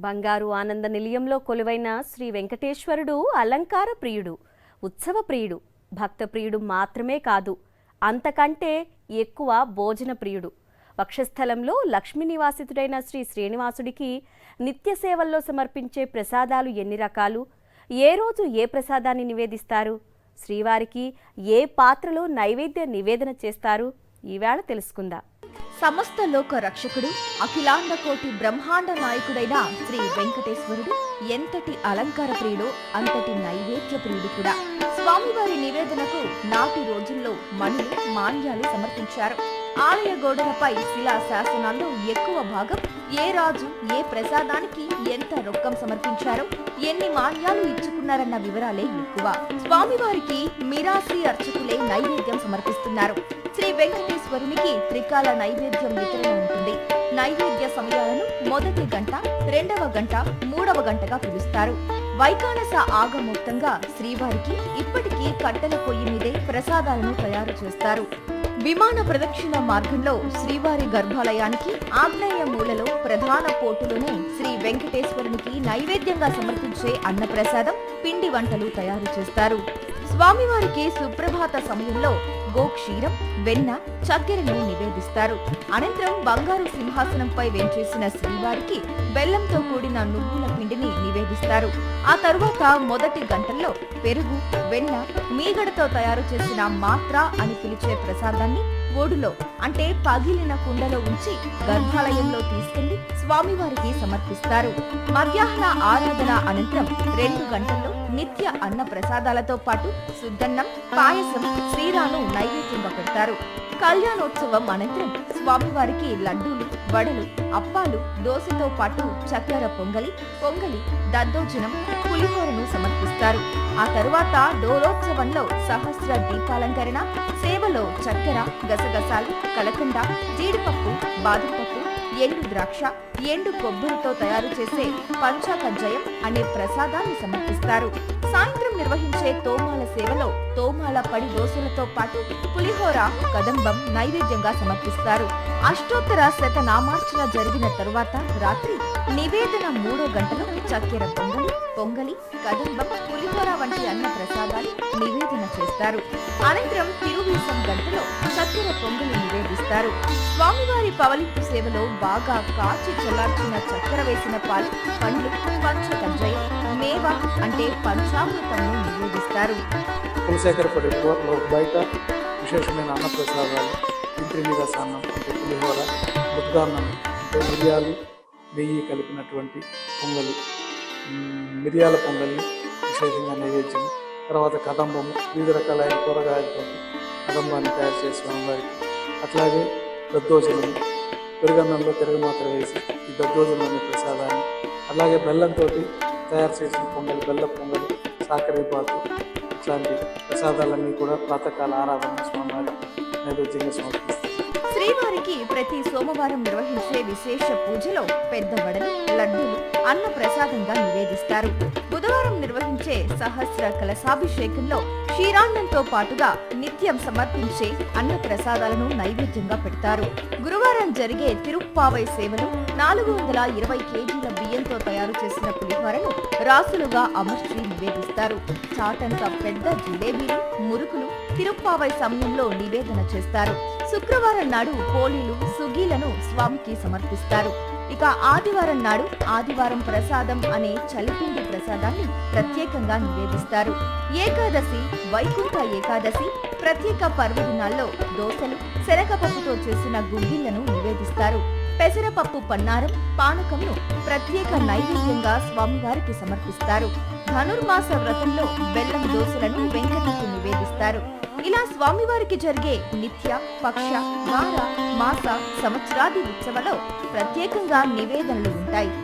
బంగారు ఆనంద నిలయంలో కొలువైన శ్రీ వెంకటేశ్వరుడు అలంకార ప్రియుడు ఉత్సవ ప్రియుడు భక్త ప్రియుడు మాత్రమే కాదు అంతకంటే ఎక్కువ భోజన ప్రియుడు. వక్షస్థలంలో లక్ష్మీ నివాసితుడైన శ్రీ శ్రీనివాసుడికి నిత్య సేవల్లో సమర్పించే ప్రసాదాలు ఎన్ని రకాలు? ఏ రోజు ఏ ప్రసాదాన్ని నివేదిస్తారు? శ్రీవారికి ఏ పాత్రలో నైవేద్య నివేదన చేస్తారు? ఈవేళ తెలుసుకుందాం. సమస్త లోక రక్షకుడు అఖిలాండ కోటి బ్రహ్మాండ నాయకుడైన శ్రీ వెంకటేశ్వరుడు ఎంతటి అలంకార ప్రియుడు అంతటి నైవేద్య ప్రియుడు కూడా. స్వామివారి నివేదనకు నాటి రోజుల్లో మణులు మాన్యాలు సమర్పించారు. ఆలయ గోడలపై శిలా శాసనాల్లో ఎక్కువ భాగం ఏ రాజు ఏ ప్రసాదానికి ఎంత రొక్కం సమర్పించారో ఎన్ని మాన్యాలు ఇచ్చుకున్నారన్న వివరాలే ఎక్కువ. స్వామివారికి మిరాసి అర్చకులే నైవేద్యం సమర్పిస్తున్నారు. శ్రీ వెంకటేశ్వరునికి త్రికాల నైవేద్యం వితరణ ఉంటుంది. నైవేద్య సమయాలను మొదటి గంట రెండవ గంట మూడవ గంటగా పిలుస్తారు. వైకానస ఆగమోక్తంగా శ్రీవారికి ఇప్పటికీ కట్టెల పొయ్యి మీదే ప్రసాదాలను తయారు చేస్తారు. విమాన ప్రదక్షిణ మార్గంలో శ్రీవారి గర్భాలయానికి ఆగ్నేయ మూలలో ప్రధాన పోటులోనే శ్రీ వెంకటేశ్వరునికి నైవేద్యంగా సమర్పించే అన్నప్రసాదం పిండి వంటలు తయారు చేస్తారు. స్వామివారికి సుప్రభాత సమయంలో గోక్షీరం వెన్న చక్కెరను నివేదిస్తారు. అనంతరం బంగారు సింహాసనంపై వెంచేసిన శ్రీవారికి బెల్లంతో కూడిన నువ్వుల పిండిని నివేదిస్తారు. ఆ తరువాత మొదటి గంటల్లో పెరుగు వెన్న మీగడతో తయారు చేసిన మాత్ర అని పిలిచే ప్రసాదాన్ని ఓడులో అంటే పగిలిన కుండలో ఉంచి గర్భాలయంలో తీసుకెళ్ళి స్వామివారికి సమర్పిస్తారు. మధ్యాహ్న ఆరాధన అనంతరం రెండు గంటల్లో నిత్య అన్న ప్రసాదాలతో పాటు సుద్దన్నం పాయసం శ్రీరాను నైవేద్యంగా పెడతారు. కళ్యాణోత్సవం అనంతరం స్వామివారికి లడ్డూలు వడలు అప్పాలు దోశతో పాటు చక్కెర పొంగలి పొంగలి దద్దోజనం పులిహోరను సమర్పిస్తారు. ఆ తరువాత డోలోత్సవంలో సహస్ర దీపాలంకరణ సేవలో చక్కెర గసగసాలు కలకండ జీడిపప్పు బాదంపప్పు ఎండు ద్రాక్ష ఎండు కొబ్బరితో తయారు చేసే పంచాకజ్జయం అనే ప్రసాదాన్ని సమర్పిస్తారు. సాయంత్రం నిర్వహించే తోమాల సేవలో తోమాల పడి దోశలతో పాటు పులిహోర కదంబం నైవేద్యంగా సమర్పిస్తారు. అష్టోత్తర శత నామార్చన జరిగిన తరువాత రాత్రి నివేదన మూడో గంటలో చక్కెర పొంగలి పొంగలి కదంబ పులిహోర వంటి అన్న ప్రసాదాలు నివేదన చేస్తారు. అనంతరం తిరువీసం గంటలో చక్కెర పొంగలి నివేదిస్తారు. స్వామివారి పవలింపు సేవలో బాగా కాచి చల్లార్చిన చక్కెర వేసిన పాలు పండ్లు పంచకంజయం మేవ అంటే పంచామృతము నివేదిస్తారు. కులశేఖరపల్లిలో బయట విశేషమైన అన్నప్రసాదాలు ఇంద్రి నివాసాన్నం అంటే పులిహోర ముద్దాన్నం అంటే మిరియాలు నెయ్యి కలిపినటువంటి పొంగలు మిరియాల పొంగల్ని విశేషంగా నైవేద్యం. తర్వాత కదంబము వివిధ రకాలైన కూరగాయలతో కదంబాన్ని తయారు చేసి వారికి అట్లాగే దద్దోజనము పెరుగన్నంలో తిరగమాత్ర వేసి ఈ దద్దోజనం అనే ప్రసాదాన్ని అలాగే బెల్లంతో తయారు చేసిన పొంగలి బెల్ల పొంగలి సాకరి బాతు ఇట్లాంటి ప్రసాదాలన్నీ కూడా ప్రాతకాల ఆరాధన స్వామివారి నైవేద్యంగా సమర్పిస్తారు శ్రీవారికి ప్రతి సోమవారం నిర్వహించే విశేష పూజలో పెద్ద వడలు లడ్డూలు అన్న ప్రసాదంగా నివేదిస్తారు. బుధవారం నిర్వహించే సహస్ర కలశాభిషేకంలో క్షీరాన్నంతో పాటుగా నిత్యం సమర్పించే అన్న ప్రసాదాలను నైవేద్యంగా పెడతారు. గురువారం జరిగే తిరుప్పావై సేవలు నాలుగు వందల ఇరవై కేజీల బియ్యంతో తయారు చేసిన పులిహోరను రాసులుగా అమర్చి నివేదిస్తారు. చాటంత పెద్ద జిలేబీలు మురుకులు తిరుప్పావై సమయంలో నివేదన చేస్తారు. శుక్రవారం నాడు పోలీలు సుగీలను స్వామికి సమర్పిస్తారు. ఇక ఆదివారం నాడు ఆదివారం ప్రసాదం అనే చలిపిండి ప్రసాదాన్ని ప్రత్యేకంగా నివేదిస్తారు. ఏకాదశి వైకుంఠ ఏకాదశి ప్రత్యేక పర్వదినాల్లో దోసలు శనగపప్పుతో చేసిన గుగ్గిళ్ళను నివేదిస్తారు. పెసరపప్పు పన్నారం పానకంను ప్రత్యేక నైవేద్యంగా స్వామివారికి సమర్పిస్తారు. ధనుర్మాస వ్రతంలో బెల్లం దోశలను వెంకటకు నివేదిస్తారు. ఇలా స్వామివారికి జరిగే నిత్య పక్ష వార మాస సంవత్సరాది ఉత్సవలో ప్రత్యేకంగా నివేదనలు ఉంటాయి.